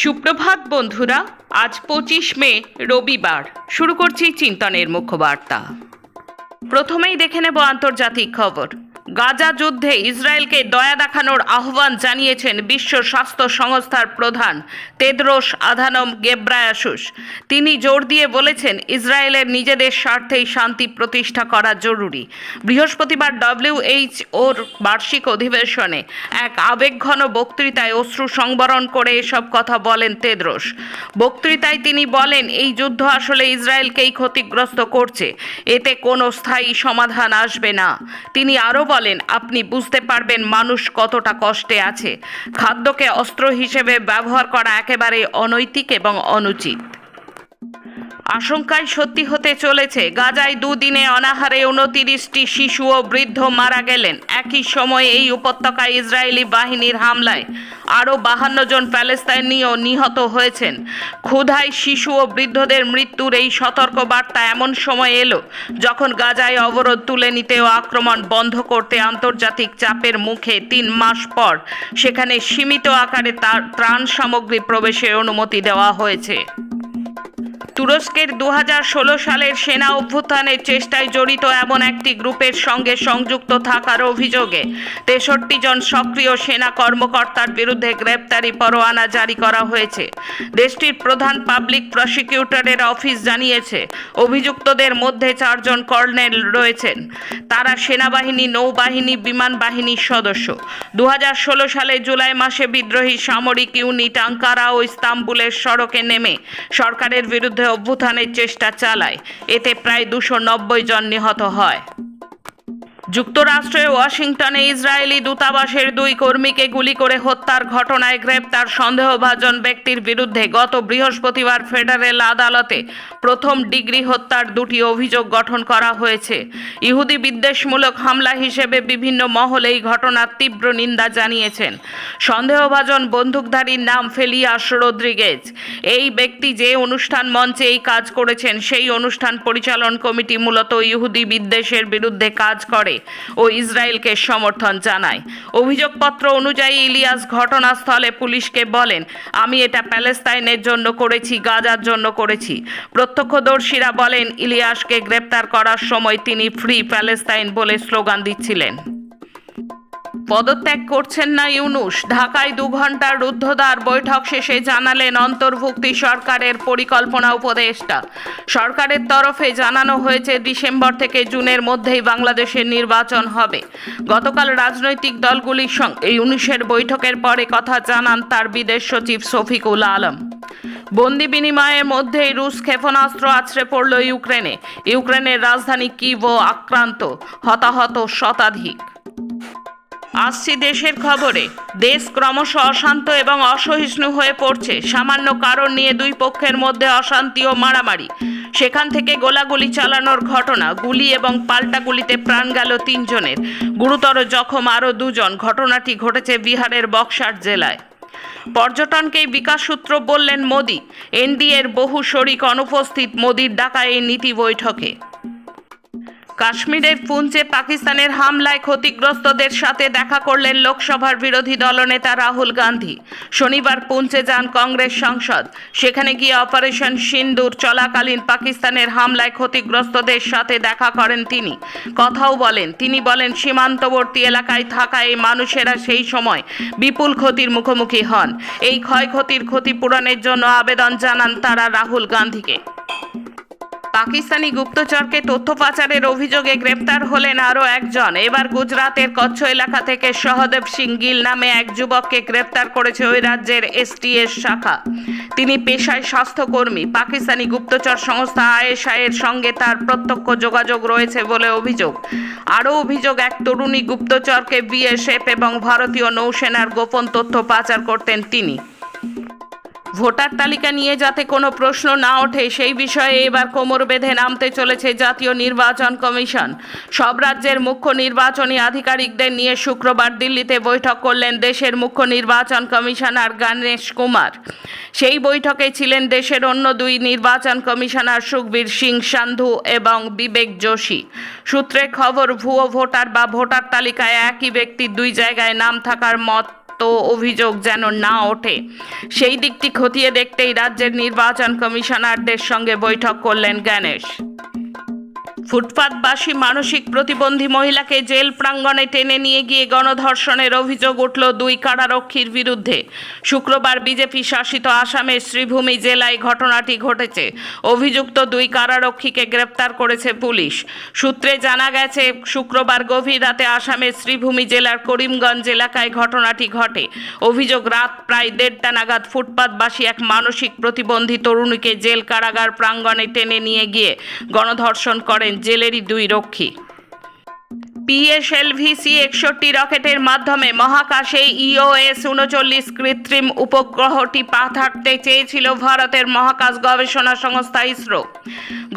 সুপ্রভাত বন্ধুরা, আজ পঁচিশ মে, রবিবার। শুরু করছি চিন্তনের মুখ্য বার্তা প্রথমেই দেখে নেব আন্তর্জাতিক খবর। গাজা যুদ্ধে ইসরায়েলকে দয়া দেখানোর আহ্বান জানিয়েছেন বিশ্ব স্বাস্থ্য সংস্থার প্রধান তেদ্রোস আধানম গেব্রায়াসুস। তিনি জোর দিয়ে বলেছেন, ইসরায়েলের নিজেদের স্বার্থেই শান্তি প্রতিষ্ঠা করা জরুরি। বৃহস্পতিবার ডব্লিউএইচ ওর বার্ষিক অধিবেশনে এক আবেগঘন বক্তৃতায় অশ্রু সংবরণ করে এসব কথা বলেন তেদ্রোস। বক্তৃতায় তিনি বলেন, এই যুদ্ধ আসলে ইসরায়েলকেই ক্ষতিগ্রস্ত করছে। এতে কোনো স্থায়ী সমাধান আসবে না। তিনি আরও বলেন, আপনি বুঝতে পারবেন মানুষ কতটা কষ্টে আছে। খাদ্যকে অস্ত্র হিসেবে ব্যবহার করা একেবারে অনৈতিক এবং অনুচিত। আশঙ্কায় সত্যি হতে চলেছে, গাজায় দুদিনে অনাহারে উনতিরিশটি শিশু ও বৃদ্ধ মারা গেলেন। একই সময়ে এই উপত্যকায় ইসরায়েলি বাহিনীর হামলায় আরও বাহান্ন জন প্যালেস্তাইনীয় নিহত হয়েছেন। ক্ষুধায় শিশু ও বৃদ্ধদের মৃত্যুর এই সতর্ক বার্তা এমন সময় এলো, যখন গাজায় অবরোধ তুলে নিতে ও আক্রমণ বন্ধ করতে আন্তর্জাতিক চাপের মুখে তিন মাস পর সেখানে সীমিত আকারে তার ত্রাণ সামগ্রী প্রবেশের অনুমতি দেওয়া হয়েছে। তুরস্কের দু হাজার ষোলো সালের সেনা অভ্যুত্থানের চেষ্টায় জড়িত এমন একটি গ্রুপের সঙ্গে সংযুক্ত থাকার অভিযোগে তেষট্টি জন সক্রিয় সেনা কর্মকর্তার বিরুদ্ধে গ্রেপ্তারি পরোয়ানা জারি করা হয়েছে। দেশটির প্রধান পাবলিক প্রসিকিউটরের অফিস জানিয়েছে, অভিযুক্তদের মধ্যে চারজন কর্নেল রয়েছেন। তারা সেনাবাহিনী, নৌবাহিনী, বিমান বাহিনীর সদস্য। দুহাজার ষোলো সালে জুলাই মাসে বিদ্রোহী সামরিক ইউনিট আঙ্কারা ও ইস্তাম্বুলের সড়কে নেমে সরকারের বিরুদ্ধে অভ্যুত্থানের চেষ্টা চালায়। এতে প্রায় দুশো জন নিহত হয়। যুক্তরাষ্ট্রের ওয়াশিংটনে ইসরায়েলি দূতাবাসের দুই কর্মীকে গুলি করে হত্যার ঘটনায় গ্রেপ্তার সন্দেহভাজন ব্যক্তির বিরুদ্ধে গত বৃহস্পতিবার ফেডারেল আদালতে প্রথম ডিগ্রি হত্যার দুটি অভিযোগ গঠন করা হয়েছে। ইহুদি বিদ্বেষমূলক হামলা হিসেবে বিভিন্ন মহল এই ঘটনার তীব্র নিন্দা জানিয়েছেন। সন্দেহভাজন বন্দুকধারীর নাম ফেলিয়াস রদ্রিগেজ। এই ব্যক্তি যে অনুষ্ঠান মঞ্চে এই কাজ করেছেন, সেই অনুষ্ঠান পরিচালন কমিটি মূলত ইহুদি বিদ্বেষের বিরুদ্ধে কাজ করে। ও ইসরায়েলকে সমর্থন জানায়। অভিযোগপত্র অনুযায়ী ইলিয়াস ঘটনাস্থলে পুলিশকে বলেন, আমি এটা প্যালেস্তাইনের জন্য করেছি, গাজার জন্য করেছি। প্রত্যক্ষদর্শীরা বলেন, ইলিয়াসকে গ্রেপ্তার করার সময় তিনি ফ্রি প্যালেস্তাইন বলে স্লোগান দিচ্ছিলেন। পদত্যাগ করছেন না ইউনুস। ঢাকায় দু ঘণ্টার রুদ্ধদ্বার বৈঠক শেষে জানালেন অন্তর্ভুক্তি সরকারের পরিকল্পনা উপদেষ্টা। সরকারের তরফে জানানো হয়েছে, ডিসেম্বর থেকে জুনের মধ্যেই বাংলাদেশের নির্বাচন হবে। গতকাল রাজনৈতিক দলগুলির সঙ্গে ইউনুসের বৈঠকের পরে কথা জানান তার বিদেশ সচিব শফিকুল আলম। বন্দি বিনিময়ের মধ্যেই রুশ ক্ষেপণাস্ত্র আছড়ে পড়ল ইউক্রেনে। ইউক্রেনের রাজধানী কিভো আক্রান্ত, হতাহত শতাধিক। আসছি দেশের খবরে। দেশ ক্রমশ অশান্ত এবং অসহিষ্ণু হয়ে পড়ছে। সামান্য কারণ নিয়ে দুই পক্ষের মধ্যে অশান্তি ও মারামারি। সেখান থেকে গোলাগুলি চালানোর ঘটনা, গুলি এবং পাল্টা গুলিতে প্রাণ গেল তিনজনের। গুরুতর জখম আরও দুজন। ঘটনাটি ঘটেছে বিহারের বক্সার জেলায়। পর্যটনকেই বিকাশ সূত্র বললেন মোদি। এনডিএর বহু শরিক অনুপস্থিত। মোদির ডাকা এই নীতি বৈঠকে। কাশ্মীরের পুঞ্চে পাকিস্তানের হামলায় ক্ষতিগ্রস্তদের সাথে দেখা করলেন লোকসভার বিরোধী দলনেতা রাহুল গান্ধী। শনিবার পুঞ্চে যান কংগ্রেস সংসদ। সেখানে গিয়ে অপারেশন সিন্দুর চলাকালীন পাকিস্তানের হামলায় ক্ষতিগ্রস্তদের সাথে দেখা করেন তিনি। কথাও বলেন, তিনি বলেন, সীমান্তবর্তী এলাকায় থাকা এই মানুষেরা সেই সময় বিপুল ক্ষতির মুখোমুখি হন। এই ক্ষয়ক্ষতির ক্ষতিপূরণের জন্য আবেদন জানান তারা রাহুল গান্ধীকে। পাকিস্তানি গুপ্তচরকে তথ্য পাচারের অভিযোগে গ্রেপ্তার হলেন আরও একজন। এবার গুজরাতের কচ্ছ এলাকা থেকে সহদেব সিং গিল নামে এক যুবককে গ্রেপ্তার করেছে ওই রাজ্যের এসটিএস শাখা। তিনি পেশায় স্বাস্থ্যকর্মী। পাকিস্তানি গুপ্তচর সংস্থা আয়েশায়ের সঙ্গে তার প্রত্যক্ষ যোগাযোগ রয়েছে বলে অভিযোগ। আরও অভিযোগ, এক তরুণী গুপ্তচরকে বিএসএফ এবং ভারতীয় নৌসেনার গোপন তথ্য পাচার করতেন তিনি। ভোটার তালিকা নিয়ে যাতে কোনো প্রশ্ন না ওঠে, সেই বিষয়ে এবার কোমর বেঁধে নামতে চলেছে জাতীয় নির্বাচন কমিশন। সব রাজ্যের মুখ্য নির্বাচনী আধিকারিকদের নিয়ে শুক্রবার দিল্লিতে বৈঠক করলেন দেশের মুখ্য নির্বাচন কমিশনার গণেশ কুমার। সেই বৈঠকে ছিলেন দেশের অন্য দুই নির্বাচন কমিশনার সুখবীর সিং সান্ধু এবং বিবেক যোশী। সূত্রে খবর, ভুয়ো ভোটার বা ভোটার তালিকায় একই ব্যক্তির দুই জায়গায় নাম থাকার মত এত অভিযোগ যেন না ওঠে। সেই দিকটি খতিয়ে দেখতেই রাজ্যের নির্বাচন কমিশনারদের সঙ্গে বৈঠক করলেন গণেশ ফুটপাতবাসী মানসিক প্রতিবন্ধী মহিলাকে জেল প্রাঙ্গণে টেনে নিয়ে গিয়ে গণধর্ষণের অভিযোগ উঠল দুই কারারক্ষীর বিরুদ্ধে। শুক্রবার বিজেপি শাসিত আসামের শ্রীভূমি জেলায় ঘটনাটি ঘটেছে। অভিযুক্ত দুই কারারক্ষীকে গ্রেপ্তার করেছে পুলিশ। সূত্রে জানা গেছে, শুক্রবার গভীর রাতে আসামের শ্রীভূমি জেলার করিমগঞ্জ এলাকায় ঘটনাটি ঘটে। অভিযোগ, রাত প্রায় দেড়টা নাগাদ ফুটপাতবাসী এক মানসিক প্রতিবন্ধী তরুণীকে জেল কারাগার প্রাঙ্গণে টেনে নিয়ে গিয়ে গণধর্ষণ করেন জেলেরই দুই রক্ষী। পিএসএলভিসি একষট্টি রকেটের মাধ্যমে মহাকাশে ইওএস উনচল্লিশ কৃত্রিম উপগ্রহটি পাঠাতে চেয়েছিল ভারতের মহাকাশ গবেষণা সংস্থা ইসরো।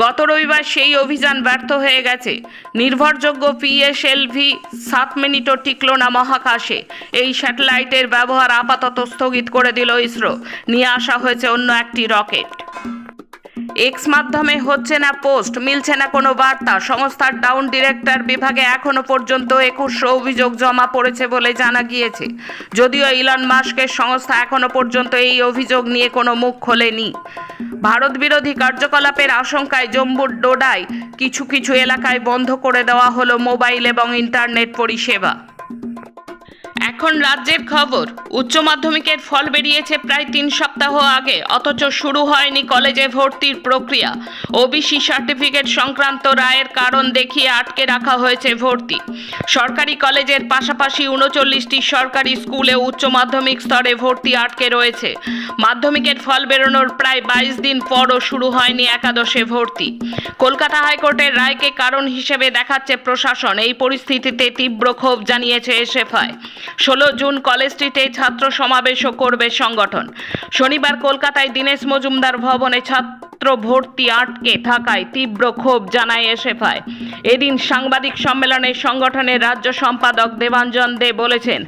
গত রবিবার সেই অভিযান ব্যর্থ হয়ে গেছে। নির্ভরযোগ্য পিএসএলভি সাত মিনিটও টিকল না মহাকাশে। এই স্যাটেলাইটের ব্যবহার আপাতত স্থগিত করে দিল ইসরো। নিয়ে আসা হয়েছে অন্য একটি রকেট। এক্স মাধ্যমে হচ্ছে না পোস্ট, মিলছে না কোনো বার্তা। সংস্থার ডাউন ডিরেক্টর বিভাগে এখনও পর্যন্ত একুশশো অভিযোগ জমা পড়েছে বলে জানা গিয়েছে। যদিও ইলন মাস্কের সংস্থা এখনও পর্যন্ত এই অভিযোগ নিয়ে কোনো মুখ খোলেনি। ভারত বিরোধী কার্যকলাপের আশঙ্কায় জম্মুর ডোডায় কিছু কিছু এলাকায় বন্ধ করে দেওয়া হলো মোবাইল এবং ইন্টারনেট পরিষেবা। এখন রাজ্যের খবর। উচ্চ মাধ্যমিকের ফল বেরিয়েছে প্রায় তিন সপ্তাহ আগে, অথচ শুরু হয়নি কলেজে ভর্তির প্রক্রিয়া। ওবিসি সার্টিফিকেট সংক্রান্ত রায়ের কারণ দেখিয়ে আটকে রাখা হয়েছে ভর্তি। সরকারি কলেজের পাশাপাশি উনচল্লিশটি সরকারি স্কুলে উচ্চ মাধ্যমিক স্তরে ভর্তি আটকে রয়েছে। মাধ্যমিকের ফল বেরোনোর প্রায় বাইশ দিন পরও শুরু হয়নি একাদশে ভর্তি। কলকাতা হাইকোর্টের রায়কে কারণ হিসেবে দেখাচ্ছে প্রশাসন। এই পরিস্থিতিতে তীব্র ক্ষোভ জানিয়েছে এসএফআই। ষোলো জুন কলেজ স্ট্রিটে ছাত্র সমাবেশও করবে সংগঠন। শনিবার কলকাতায় দীনেশ মজুমদার ভবনে ছাত্র ভর্তি আটকে থাকায় তীব্র ক্ষোভ জানায় এসএফআই। এদিন সাংবাদিক সম্মেলনে সংগঠনের রাজ্য সম্পাদক দেবাঞ্জন দে বলেছেন,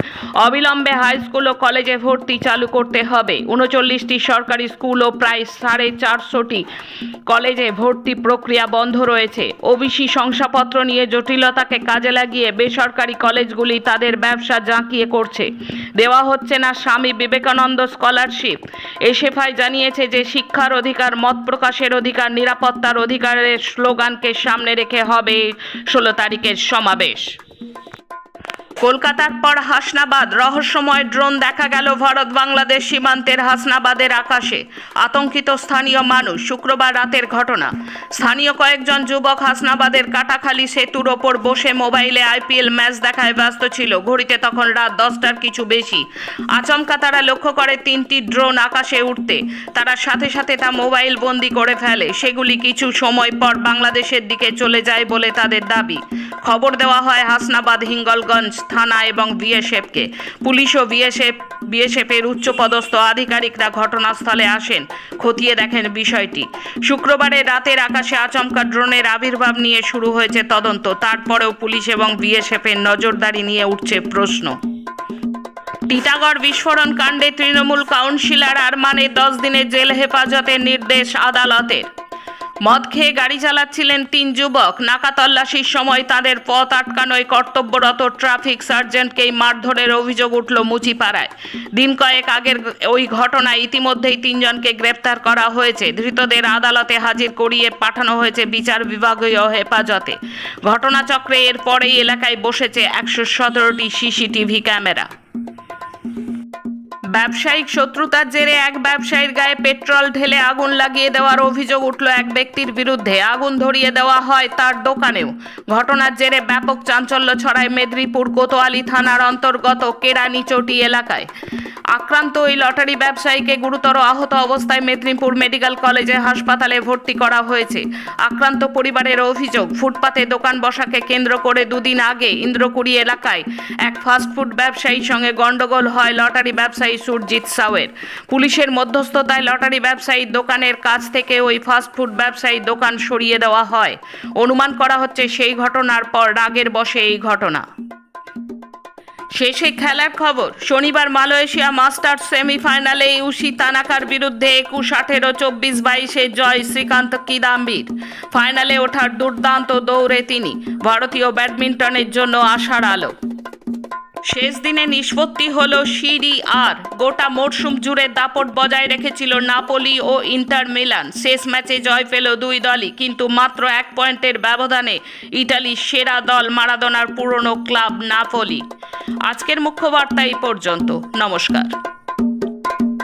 অবিলম্বে হাই স্কুল ও কলেজে ভর্তি চালু করতে হবে। উনচল্লিশটি সরকারি স্কুল ও প্রায় সাড়ে চারশোটি কলেজে ভর্তি প্রক্রিয়া বন্ধ রয়েছে। ওবিসি শংসাপত্র নিয়ে জটিলতাকে কাজে লাগিয়ে বেসরকারি কলেজগুলি তাদের ব্যবসা জাঁকিয়ে করছে। দেওয়া হচ্ছে না স্বামী বিবেকানন্দ স্কলারশিপ। এসএফআই জানিয়েছে যে শিক্ষার অধিকার, মত প্রকাশের অধিকার, নিরাপত্তার অধিকারের স্লোগানকে সামনে রেখে হবে ষোলো তারিখের সমাবেশ। কলকাতার পর হাসনাবাদ। রহস্যময় ড্রোন দেখা গেল ভারত বাংলাদেশ সীমান্তের হাসনাবাদের আকাশে। আতঙ্কিত স্থানীয় মানুষ, শুক্রবার রাতের ঘটনা। স্থানীয় কয়েকজন যুবক হাসনাবাদের কাটাখালী সেতুর ওপর বসে মোবাইলে আইপিএল ম্যাচ দেখায় ব্যস্ত ছিল। ঘড়িতে তখন রাত দশটার কিছু বেশি। আচমকা তারা লক্ষ্য করে তিনটি ড্রোন আকাশে উঠতে তারা সাথে সাথে তা মোবাইল বন্দি করে ফেলে। সেগুলি কিছু সময় পর বাংলাদেশের দিকে চলে যায় বলে তাদের দাবি। খবর দেওয়া হয় হাসনাবাদ, হিঙ্গলগঞ্জ থানা এবং বিএসএফকে। পুলিশ ও বিএসএফ, বিএসএফের উচ্চপদস্থ আধিকারিকরা ঘটনাস্থলে আসেন। খতিয়ে দেখেন বিষয়টি। শুক্রবারের রাতের আকাশে আচমকা ড্রোনের আবির্ভাব নিয়ে শুরু হয়েছে তদন্ত। তারপরেও পুলিশ এবং বিএসএফের নজরদারি নিয়ে উঠছে প্রশ্ন। টিটাগড় বিস্ফোরণ কাণ্ডে তৃণমূল কাউন্সিলর আরমানে দশ দিনের জেল হেফাজতের নির্দেশ আদালতের। মদ খেয়ে গাড়ি চালাচ্ছিলেন তিন যুবক। নাকা তল্লাশির সময় তাদের পথ আটকানোয় কর্তব্যরত ট্রাফিক সার্জেন্টকেই মারধরের অভিযোগ উঠল মুচিপাড়ায়। দিন কয়েক আগের ওই ঘটনায় ইতিমধ্যেই তিনজনকে গ্রেপ্তার করা হয়েছে। ধৃতদের আদালতে হাজির করিয়ে পাঠানো হয়েছে বিচার বিভাগীয় হেফাজতে। ঘটনাচক্রে এরপরেই এলাকায় বসেছে একশো সতেরোটি সিসিটিভি ক্যামেরা। ব্যবসায়িক শত্রুতার জেরে এক ব্যবসায়ীর গায়ে পেট্রোল ঢেলে আগুন লাগিয়ে দেওয়ার অভিযোগ উঠল এক ব্যক্তির বিরুদ্ধে। আগুন ধরিয়ে দেওয়া হয় তার দোকানেও। ঘটনার জেরে ব্যাপক চাঞ্চল্য ছড়ায় মেদিনীপুর কোতোয়ালি থানার অন্তর্গত কেরানিচটি এলাকায়। আক্রান্ত ওই লটারি ব্যবসায়ীকে গুরুতর আহত অবস্থায় মেদিনীপুর মেডিকেল কলেজে হাসপাতালে ভর্তি করা হয়েছে। আক্রান্ত পরিবারের অভিযোগ, ফুটপাতে দোকান বসাকে কেন্দ্র করে দুদিন আগে ইন্দ্রকুড়ি এলাকায় এক ফাস্টফুড ব্যবসায়ীর সঙ্গে গন্ডগোল হয় লটারি ব্যবসায়ী সুরজিৎ সাউয়ের। পুলিশের মধ্যস্থতায় লটারি ব্যবসায়ীর দোকানের কাছ থেকে ওই ফাস্টফুড ব্যবসায়ীর দোকান সরিয়ে দেওয়া হয়। অনুমান করা হচ্ছে সেই ঘটনার পর রাগের বসে এই ঘটনা। শেষে খেলার খবর। শনিবার মালয়েশিয়া মাস্টার্স সেমিফাইনালে ইউসি তানাকার বিরুদ্ধে একুশ আঠেরো, চব্বিশ বাইশে জয় শ্রীকান্ত কিদাম্বির। ফাইনালে ওঠার দুর্দান্ত দৌড়ে তিনি। ভারতীয় ব্যাডমিন্টনের জন্য আশার আলো। শেষ দিনে নিষ্পত্তি হল সিরি আর। গোটা মরশুম জুড়ে দাপট বজায় রেখেছিল নাপোলি ও ইন্টার মিলান। শেষ ম্যাচে জয় পেল দুই দলই, কিন্তু মাত্র এক পয়েন্টের ব্যবধানে ইটালির সেরা দল মারাদোনার পুরনো ক্লাব নাপোলি। আজকের মুখ্য বার্তা এই পর্যন্ত। নমস্কার।